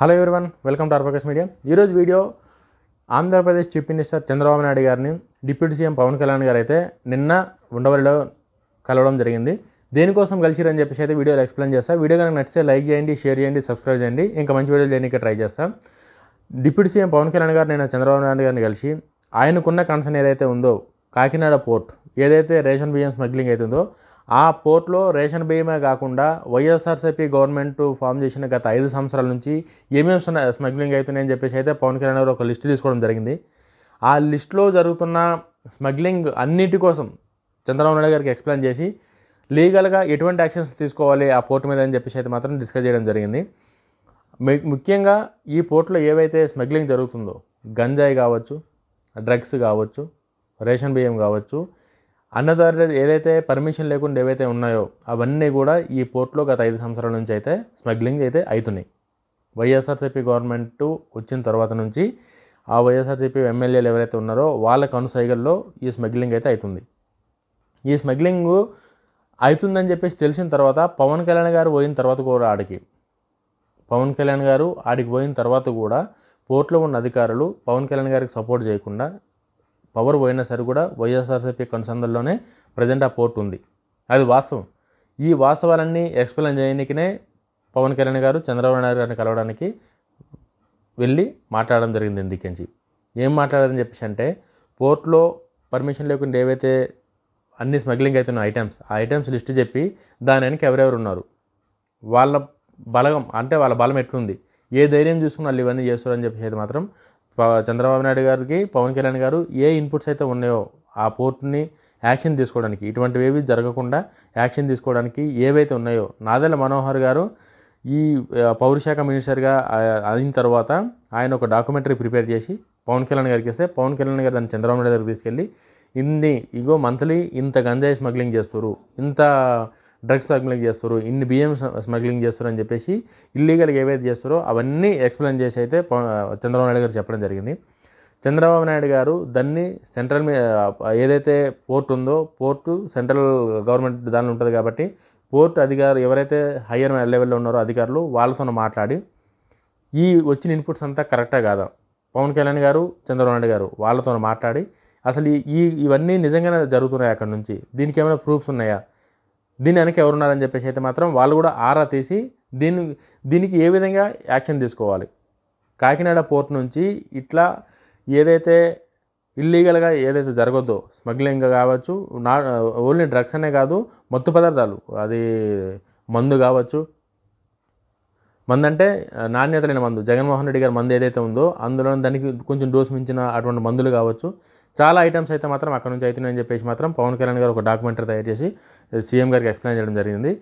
Hello everyone welcome to R Focus media ఈరోజు video Andhra Pradesh chief minister Chandrababu Naidu గారిని deputy CM Pawan Kalyan గారు అయితే నిన్న ఉండవల్లిలో కలవడం జరిగింది. దేనికోసం కలిసిరని చెప్పేసి అయితే వీడియోలో ఎక్స్ప్లెయిన్ చేస్తా. వీడియో కనుక నచ్చితే లైక్ చేయండి షేర్ చేయండి సబ్స్క్రైబ్ చేయండి. ఇంకా మంచి వీడియోలు చేయడానికి ట్రై చేస్తాను డిప్యూటీ సీఎం పవన్ కళ్యాణ్ గారు నేను చంద్రబాబు నాయుడు గారిని కలిసి ఆయనకున్న కన్సర్న్ ఏదైతే ఉందో కాకినాడ పోర్ట్ ఏదైతే రేషన్ బియ్యం స్మగ్లింగ్ అవుతుందో ఆ పోర్ట్లో రేషన్ బియ్యమే కాకుండా వైఎస్ఆర్సీపీ గవర్నమెంట్ ఫామ్ చేసిన గత ఐదు సంవత్సరాల నుంచి ఏమేమి స్న- స్మగ్లింగ్ అవుతున్నాయని చెప్పేసి అయితే పవన్ కళ్యాణ్ గారు ఒక లిస్ట్ తీసుకోవడం జరిగింది. ఆ లిస్ట్లో జరుగుతున్న స్మగ్లింగ్ అన్నిటి కోసం చంద్రబాబు నాయుడు గారికి ఎక్స్ప్లెయిన్ చేసి లీగల్గా ఎటువంటి యాక్షన్స్ తీసుకోవాలి ఆ పోర్ట్ మీద అని చెప్పేసి అయితే మాత్రం డిస్కస్ చేయడం జరిగింది. ముఖ్యంగా ఈ పోర్ట్లో ఏవైతే స్మగ్లింగ్ జరుగుతుందో గంజాయి కావచ్చు డ్రగ్స్ కావచ్చు రేషన్ బియ్యం కావచ్చు అన్నదారులు ఏదైతే పర్మిషన్ లేకుండా ఏవైతే ఉన్నాయో అవన్నీ కూడా ఈ పోర్ట్లో గత ఐదు సంవత్సరాల నుంచి అయితే స్మగ్లింగ్ అయితే అవుతున్నాయి వైఎస్ఆర్సీపీ గవర్నమెంట్ వచ్చిన తర్వాత నుంచి ఆ వైఎస్ఆర్సీపీ ఎమ్మెల్యేలు ఎవరైతే ఉన్నారో వాళ్ళ కనుసైగల్లో ఈ స్మగ్లింగ్ అయితే అవుతుంది. ఈ స్మగ్లింగ్ అవుతుందని చెప్పేసి తెలిసిన తర్వాత పవన్ కళ్యాణ్ గారు పోయిన తర్వాత కూడా ఆడికి. పవన్ కళ్యాణ్ గారు ఆడికి పోయిన తర్వాత కూడా పోర్ట్లో ఉన్న అధికారులు పవన్ కళ్యాణ్ గారికి సపోర్ట్ చేయకుండా పవర్ పోయినా సరే కూడా వైఎస్ఆర్సీపీ కన్సందల్లోనే ప్రజెంట్ ఆ పోర్ట్ ఉంది. అది వాస్తవం. ఈ వాస్తవాలన్నీ ఎక్స్ప్లెయిన్ చేయడానికినే పవన్ కళ్యాణ్ గారు చంద్రబాబు నాయుడు గారిని కలవడానికి వెళ్ళి మాట్లాడడం జరిగింది ఎందుకంచి ఏం మాట్లాడారని చెప్పేసి అంటే పోర్ట్లో పర్మిషన్ లేకుండా ఏవైతే అన్ని స్మగ్లింగ్ అవుతున్న ఐటమ్స్ ఆ ఐటమ్స్ లిస్ట్ చెప్పి దాని వెనక ఎవరెవరు ఉన్నారు? వాళ్ళ బలగం అంటే వాళ్ళ బలం ఎట్లుంది? ఏ ధైర్యం చూసుకుని వాళ్ళు ఇవన్నీ చేస్తారని చెప్పేసి మాత్రం చంద్రబాబు నాయుడు గారికి పవన్ కళ్యాణ్ గారు ఏ ఇన్పుట్స్ అయితే ఉన్నాయో ఆ పోర్ట్ని యాక్షన్ తీసుకోవడానికి ఇటువంటివి ఏవి జరగకుండా యాక్షన్ తీసుకోవడానికి ఏవైతే ఉన్నాయో నాదెల మనోహర్ గారు ఈ పౌరశాఖ మినిస్టర్గా అయిన తర్వాత ఆయన ఒక డాక్యుమెంటరీ ప్రిపేర్ చేసి పవన్ కళ్యాణ్ గారికి ఇస్తే పవన్ కళ్యాణ్ గారు దాన్ని చంద్రబాబు నాయుడు గారికి తీసుకెళ్ళి ఇన్ని ఇగో మంత్లీ ఇంత గంజాయి స్మగ్లింగ్ చేస్తారు ఇంత డ్రగ్స్ స్మగ్లింగ్ చేస్తారు ఇన్ని బియ్యం స్మగ్లింగ్ చేస్తారు అని చెప్పేసి ఇల్లీగల్గా ఏవైతే చేస్తారో అవన్నీ ఎక్స్ప్లెయిన్ చేసి అయితే చంద్రబాబు నాయుడు గారు చెప్పడం జరిగింది. చంద్రబాబు నాయుడు గారు దాన్ని సెంట్రల్ ఏదైతే పోర్ట్ ఉందో పోర్టు సెంట్రల్ గవర్నమెంట్ దానిలో ఉంటుంది కాబట్టి పోర్ట్ అధికారు ఎవరైతే హయ్యర్ లెవెల్లో ఉన్నారో అధికారులు వాళ్ళతో మాట్లాడి ఈ వచ్చిన ఇన్పుట్స్ అంతా కరెక్టా కాదా? పవన్ కళ్యాణ్ గారు చంద్రబాబు నాయుడు గారు వాళ్ళతో మాట్లాడి అసలు ఈ- ఈ ఇవన్నీ నిజంగానే జరుగుతున్నాయి అక్కడ నుంచి? దీనికి ఏమైనా ప్రూఫ్స్ ఉన్నాయా? దీని వెనక ఎవరున్నారని చెప్పేసి అయితే మాత్రం వాళ్ళు కూడా ఆరా తీసి దీని దీనికి ఏ విధంగా యాక్షన్ తీసుకోవాలి? కాకినాడ పోర్ట్ నుంచి ఇట్లా ఏదైతే ఇల్లీగల్గా ఏదైతే జరగద్దో స్మగ్లింగ్ కావచ్చు నా ఓన్లీ డ్రగ్స్ అనే కాదు మత్తు పదార్థాలు అది మందు కావచ్చు మందు అంటే నాణ్యత లేని మందు. జగన్మోహన్ రెడ్డి గారి మందు ఏదైతే ఉందో అందులో దానికి కొంచెం డోస్ మించిన అటువంటి మందులు కావచ్చు. చాలా ఐటమ్స్ అయితే మాత్రం అక్కడ నుంచి అవుతున్నాయని చెప్పేసి మాత్రం పవన్ కళ్యాణ్ గారు ఒక డాక్యుమెంటరీ తయారు చేసి సీఎం గారికి ఎక్స్ప్లెయిన్ చేయడం జరిగింది.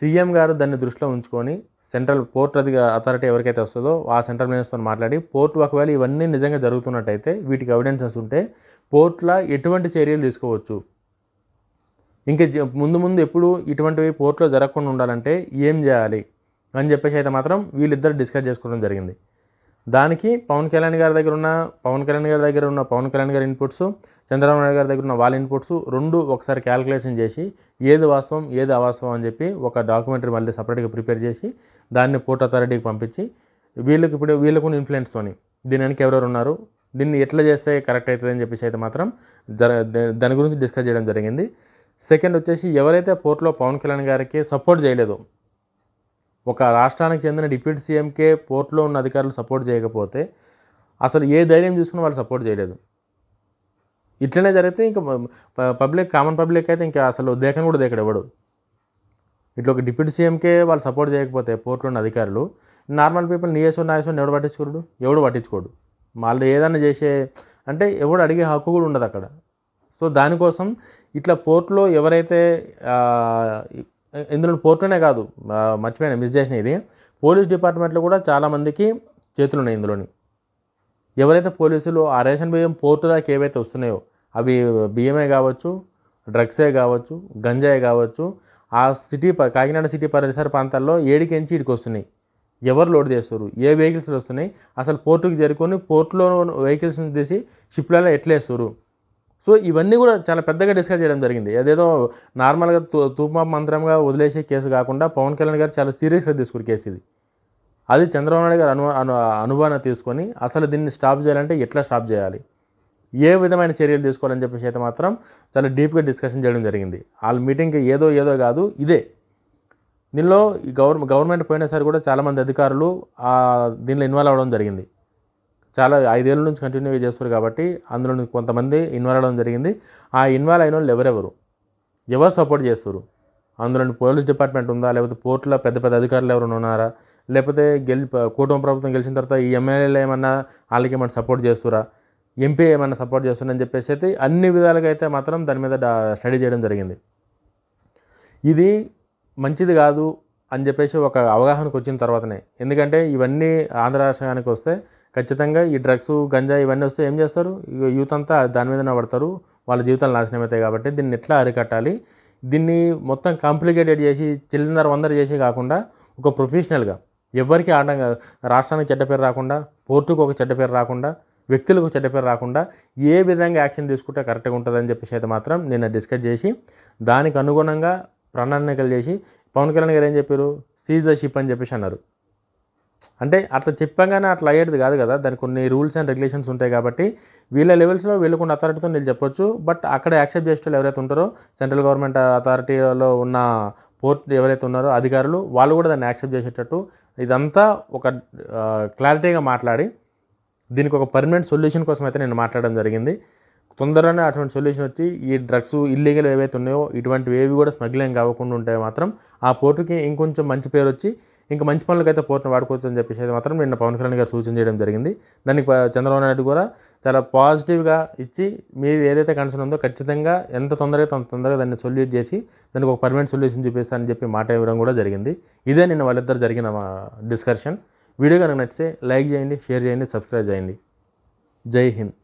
సీఎం గారు దాన్ని దృష్టిలో ఉంచుకొని సెంట్రల్ పోర్ట్ అది అథారిటీ ఎవరికైతే వస్తుందో ఆ సెంట్రల్ మినిస్టర్తో మాట్లాడి పోర్ట్ ఒకవేళ ఇవన్నీ నిజంగా జరుగుతున్నట్టయితే వీటికి ఎవిడెన్సెస్ ఉంటే పోర్ట్లో ఎటువంటి చర్యలు తీసుకోవచ్చు? ఇంకా జ- ముందు ముందు ఎప్పుడు ఇటువంటివి పోర్ట్లో జరగకుండా ఉండాలంటే ఏం చేయాలి? అని చెప్పేసి అయితే మాత్రం వీళ్ళిద్దరు డిస్కస్ చేసుకోవడం జరిగింది. దానికి పవన్ కళ్యాణ్ గారి దగ్గర ఉన్న పవన్ కళ్యాణ్ గారి దగ్గర ఉన్న పవన్ కళ్యాణ్ గారి ఇన్పుట్స్ చంద్రబాబు నాయుడు గారి దగ్గర ఉన్న వాళ్ళ ఇన్పుట్స్ రెండు ఒకసారి క్యాలిక్యులేషన్ చేసి ఏది వాస్తవం ఏది అవాస్తవం అని చెప్పి ఒక డాక్యుమెంటరీ మళ్ళీ సపరేట్గా ప్రిపేర్ చేసి దాన్ని పోర్ట్ అథారిటీకి పంపించి వీళ్ళకి ఇప్పుడు వీళ్ళకున్న ఇన్ఫ్లుయెన్స్తోని దీని వెనక ఎవరెవరు ఉన్నారు దీన్ని ఎట్లా చేస్తే కరెక్ట్ అవుతుంది అని చెప్పేసి అయితే మాత్రం దాని గురించి డిస్కస్ చేయడం జరిగింది. సెకండ్ వచ్చేసి ఎవరైతే పోర్ట్లో పవన్ కళ్యాణ్ గారికి సపోర్ట్ చేయలేదు ఒక రాష్ట్రానికి చెందిన డిప్యూటీ సీఎంకే పోర్ట్లో ఉన్న అధికారులు సపోర్ట్ చేయకపోతే అసలు ఏ ధైర్యం చూసుకుని వాళ్ళు సపోర్ట్ చేయలేదు. ఇట్లనే జరిగితే ఇంకా పబ్లిక్ కామన్ పబ్లిక్ అయితే ఇంకా అసలు దేకం కూడా దేకడు ఎవడు. ఇట్లా ఒక డిప్యూటీ సీఎంకే వాళ్ళు సపోర్ట్ చేయకపోతే పోర్ట్లో ఉన్న అధికారులు నార్మల్ పీపుల్ నీయసో నాయసో ఎవడు పట్టించుకోడు? ఎవడు పట్టించుకోడు. వాళ్ళు ఏదైనా చేసే అంటే ఎవడు అడిగే హక్కు కూడా ఉండదు అక్కడ. సో దానికోసం ఇట్లా పోర్ట్లో ఎవరైతే ఇందులో పోర్ట్లోనే కాదు మర్చిపోయిన మర్చిపోయాను మిస్ చేసిన ఇది. పోలీస్ డిపార్ట్మెంట్లో కూడా చాలామందికి చేతులు ఉన్నాయి ఇందులోని. ఎవరైతే పోలీసులు ఆ రేషన్ బియ్యం పోర్టు దాకా ఏవైతే వస్తున్నాయో అవి బియ్యమే కావచ్చు డ్రగ్సే కావచ్చు గంజాయి కావచ్చు ఆ సిటీ ప- కాకినాడ సిటీ పరిసర ప్రాంతాల్లో ఏడికెంచి ఇడికి వస్తున్నాయి. ఎవరు లోడ్ చేస్తారు? ఏ వెహికల్స్ వస్తున్నాయి? అసలు పోర్టుకి చేరుకొని పోర్టులో వెహికల్స్ని తీసి షిప్లలో ఎట్లేస్తారు? సో ఇవన్నీ కూడా చాలా పెద్దగా డిస్కస్ చేయడం జరిగింది. అదేదో నార్మల్గా తూ తూపా మంత్రంగా వదిలేసే కేసు కాకుండా పవన్ కళ్యాణ్ గారు చాలా సీరియస్గా తీసుకుని కేసు ఇది. అది చంద్రబాబు నాయుడు గారు అను అను అనుభవాన్ని తీసుకొని అసలు దీన్ని స్టాప్ చేయాలంటే ఎట్లా స్టాప్ చేయాలి? ఏ విధమైన చర్యలు తీసుకోవాలని చెప్పేసి అయితే మాత్రం చాలా డీప్గా డిస్కషన్ చేయడం జరిగింది. వాళ్ళ మీటింగ్కి ఏదో ఏదో కాదు ఇదే. దీనిలో ఈ గవర్నమెంట్ పోయినసారి కూడా చాలామంది అధికారులు దీనిలో ఇన్వాల్వ్ అవ్వడం జరిగింది. చాలా ఐదేళ్ళ నుంచి కంటిన్యూగా చేస్తారు కాబట్టి అందులో నుంచి కొంతమంది ఇన్వాల్వ్ అవ్వడం జరిగింది. ఆ ఇన్వాల్వ్ అయిన వాళ్ళు ఎవరెవరు? ఎవరు సపోర్ట్ చేస్తారు అందులో పోలీస్ డిపార్ట్మెంట్ ఉందా? లేకపోతే పోర్టులో పెద్ద పెద్ద అధికారులు ఎవరైనా ఉన్నారా? లేకపోతే గెలి కూటమి ప్రభుత్వం గెలిచిన తర్వాత ఈ ఎమ్మెల్యేలు ఏమన్నా వాళ్ళకి ఏమైనా సపోర్ట్ చేస్తురా ఎంపీ ఏమైనా సపోర్ట్ చేస్తున్నారని చెప్పేసి అయితే అన్ని విధాలుగా అయితే మాత్రం దాని మీద స్టడీ చేయడం జరిగింది. ఇది మంచిది కాదు అని చెప్పేసి ఒక అవగాహనకు వచ్చిన తర్వాతనే. ఎందుకంటే ఇవన్నీ ఆంధ్ర రాష్ట్రానికి వస్తే ఖచ్చితంగా ఈ డ్రగ్స్ గంజా ఇవన్నీ వస్తే ఏం చేస్తారు? యూత్ అంతా దాని మీదనే పడతారు. వాళ్ళ జీవితాలు నాశనం అవుతాయి కాబట్టి దీన్ని ఎట్లా అరికట్టాలి? దీన్ని మొత్తం కాంప్లికేటెడ్ చేసి చిల్లర వందర చేసి కాకుండా ఒక ప్రొఫెషనల్గా ఎవరికి ఆటం రాష్ట్రానికి చెడ్డ పేరు రాకుండా పోర్టుకు ఒక చెడ్డ పేరు రాకుండా వ్యక్తులకు చెడ్డ పేరు రాకుండా ఏ విధంగా యాక్షన్ తీసుకుంటే కరెక్ట్గా ఉంటుందని చెప్పేసి అయితే మాత్రం నిన్న డిస్కస్ చేసి దానికి అనుగుణంగా ప్రణాళికలు చేసి పవన్ కళ్యాణ్ గారు ఏం చెప్పారు? సీజ్ ద షిప్ అని చెప్పేసి అన్నారు. అంటే అట్లా చెప్పంగానే అట్లా అయ్యేది కాదు కదా. దానికి కొన్ని రూల్స్ అండ్ రెగ్యులేషన్స్ ఉంటాయి కాబట్టి వీళ్ళ లెవెల్స్లో వీళ్ళకున్న అథారిటీతో నేను చెప్పొచ్చు. బట్ అక్కడ యాక్సెప్ట్ చేసే వాళ్ళు ఎవరైతే ఉంటారో సెంట్రల్ గవర్నమెంట్ అథారిటీలో ఉన్న పోర్ట్ ఎవరైతే ఉన్నారో అధికారులు వాళ్ళు కూడా దాన్ని యాక్సెప్ట్ చేసేటట్టు ఇదంతా ఒక క్లారిటీగా మాట్లాడి దీనికి ఒక పర్మనెంట్ సొల్యూషన్ కోసం అయితే నేను మాట్లాడడం జరిగింది. తొందరగానే అటువంటి సొల్యూషన్ వచ్చి ఈ డ్రగ్స్ ఇల్లీగల్ ఏవైతే ఉన్నాయో ఇటువంటివి ఏవి కూడా స్మగ్లింగ్ కాకుండా ఉంటే మాత్రం ఆ పోర్టుకి ఇంకొంచెం మంచి పేరు వచ్చి ఇంకా మంచి పనులకి అయితే పోర్టును వాడుకోవచ్చు అని చెప్పేసి మాత్రం నిన్న పవన్ కళ్యాణ్ గారు సూచన చేయడం జరిగింది. దానికి చంద్రబాబు నాయుడు కూడా చాలా పాజిటివ్గా ఇచ్చి మీరు ఏదైతే కన్సర్న్ ఉందో ఖచ్చితంగా ఎంత తొందరగా అంత తొందరగా దాన్ని సొల్యూట్ చేసి దానికి ఒక పర్మనెంట్ సొల్యూషన్ చూపిస్తానని చెప్పి మాట ఇవ్వడం కూడా జరిగింది. ఇదే నిన్న వాళ్ళిద్దరు జరిగిన డిస్కషన్ వీడియో కనుక నచ్చితే లైక్ చేయండి షేర్ చేయండి సబ్స్క్రైబ్ చేయండి. జై హింద్.